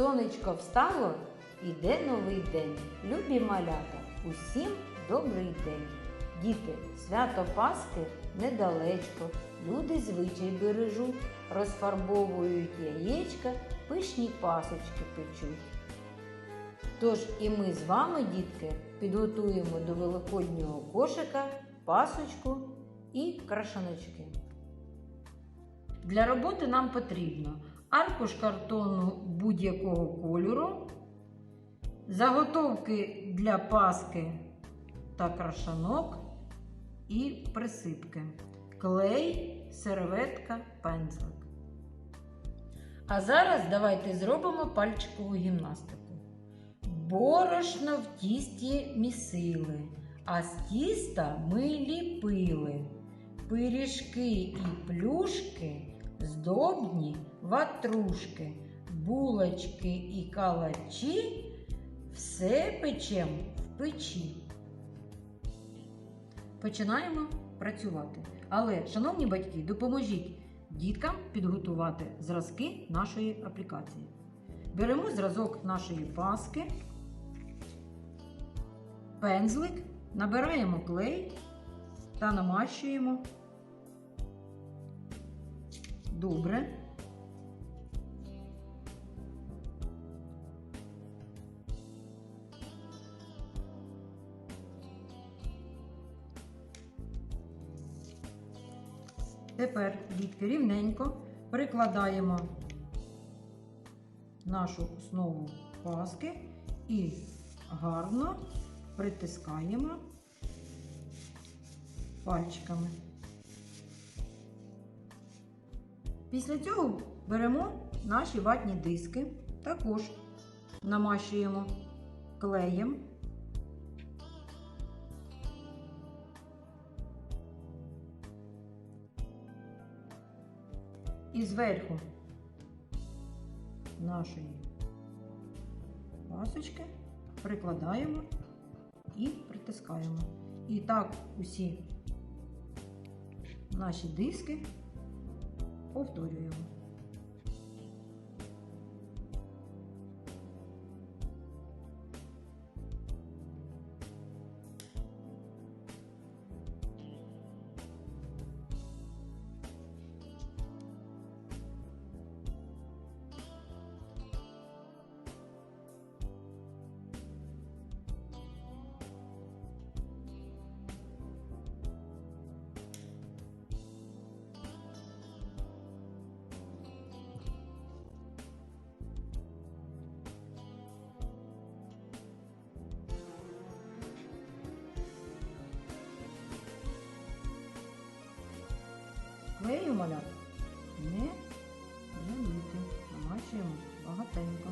Сонечко встало, іде новий день. Любі малята, усім добрий день. Діти, свято Пасхи недалечко. Люди звичай бережуть, розфарбовують яєчка, пишні пасочки печуть. Тож і ми з вами, дітки, підготуємо до великоднього кошика пасочку і крашаночки. Для роботи нам потрібно аркуш картону будь-якого кольору, заготовки для паски та крашанок і присипки, клей, серветка, пензлик. А зараз давайте зробимо пальчикову гімнастику. Борошно в тісті місили, а з тіста ми ліпили. Пиріжки і плюшки, здобні ватрушки, булочки і калачі все печем в печі. Починаємо працювати. Але, шановні батьки, допоможіть діткам підготувати зразки нашої аплікації. Беремо зразок нашої паски, пензлик, набираємо клей та намащуємо добре. Тепер дітки рівненько прикладаємо нашу основу паски і гарно притискаємо пальчиками. Після цього беремо наші ватні диски, також намащуємо клеєм. І зверху нашої пасочки прикладаємо і притискаємо. І так усі наші диски повторюємо. Клею маляр не жаліти, намащуємо багатенько.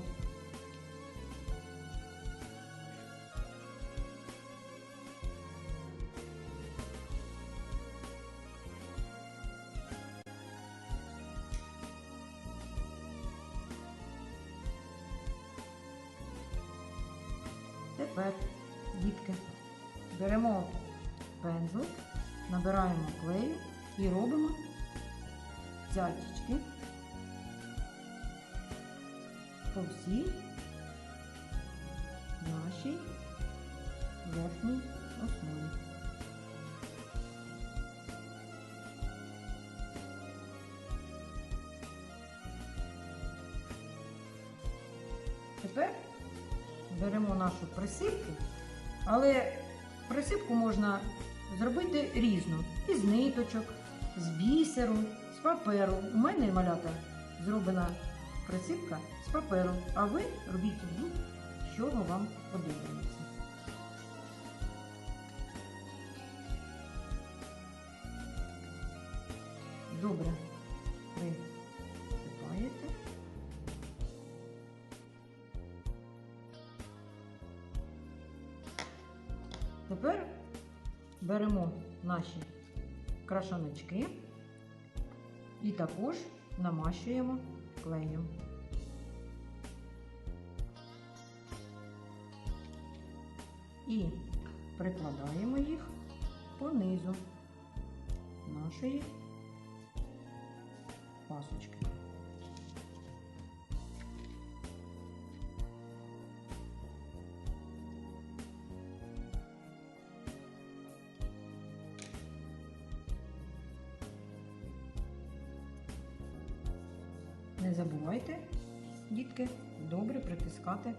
Тепер, дітки, беремо пензлик, набираємо клею і робимо цяточки по всій нашій верхній основі. Тепер беремо нашу присипку, але присипку можна зробити різну. Із ниточок, з бісеру, з паперу. У мене малята зроблена присипка з паперу, а ви робіть будь, з чого вам подобається. Добре присипаєте. Тепер беремо наші крашаночки і також намащуємо клеєм. І прикладаємо їх по низу нашої пасочки. Не забувайте, дітки, добре притискати.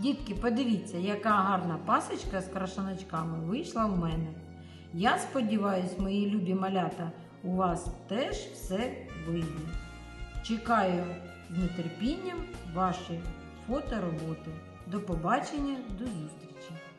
Дітки, подивіться, яка гарна пасочка з крашаночками вийшла в мене. Я сподіваюсь, мої любі малята, у вас теж все вийде. Чекаю з нетерпінням ваші фотороботи. До побачення, до зустрічі!